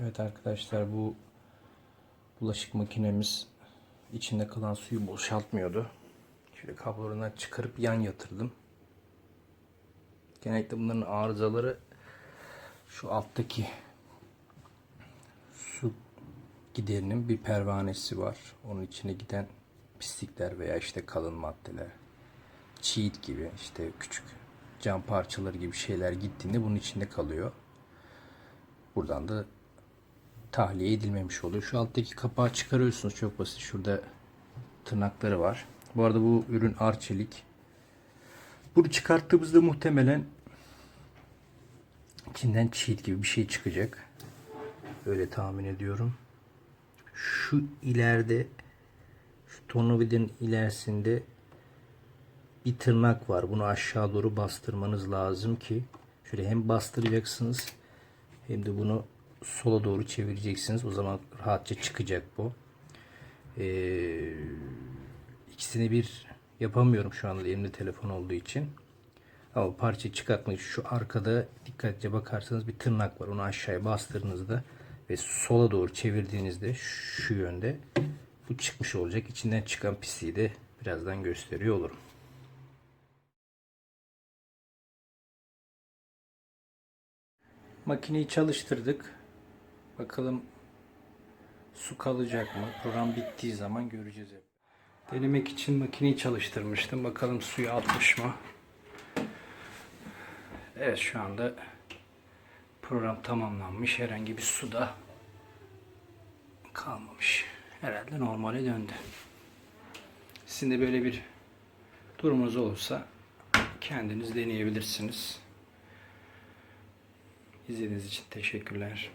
Evet arkadaşlar bu bulaşık makinemiz içinde kalan suyu boşaltmıyordu. Şöyle kablolarından çıkarıp yan yatırdım. Genellikle bunların arızaları şu alttaki su giderinin bir pervanesi var. Onun içine giden pislikler veya işte kalın maddeler, çiğit gibi işte küçük cam parçaları gibi şeyler gittiğinde bunun içinde kalıyor. Buradan da tahliye edilmemiş oluyor. Şu alttaki kapağı çıkarıyorsunuz çok basit. Şurada tırnakları var. Bu arada bu ürün arçelik. Bunu çıkarttığımızda muhtemelen içinden çiğit gibi bir şey çıkacak. Öyle tahmin ediyorum. Şu ileride şu tornavidanın ilerisinde bir tırnak var. Bunu aşağı doğru bastırmanız lazım ki şöyle hem bastıracaksınız hem de bunu sola doğru çevireceksiniz. O zaman rahatça çıkacak bu. Ee, ikisini bir yapamıyorum şu anda elimde telefon olduğu için. Ama parça çıkartmak şu arkada dikkatlice bakarsanız bir tırnak var. Onu aşağıya bastırdığınızda ve sola doğru çevirdiğinizde şu yönde bu çıkmış olacak. İçinden çıkan pisliği de birazdan gösteriyor olurum. Makineyi çalıştırdık. Bakalım su kalacak mı? Program bittiği zaman göreceğiz hep. Denemek için makineyi çalıştırmıştım. Bakalım suyu atmış mı? Evet şu anda program tamamlanmış. Herhangi bir suda kalmamış. Herhalde normale döndü. Sizin de böyle bir durumunuz olursa kendiniz deneyebilirsiniz. İzlediğiniz için teşekkürler.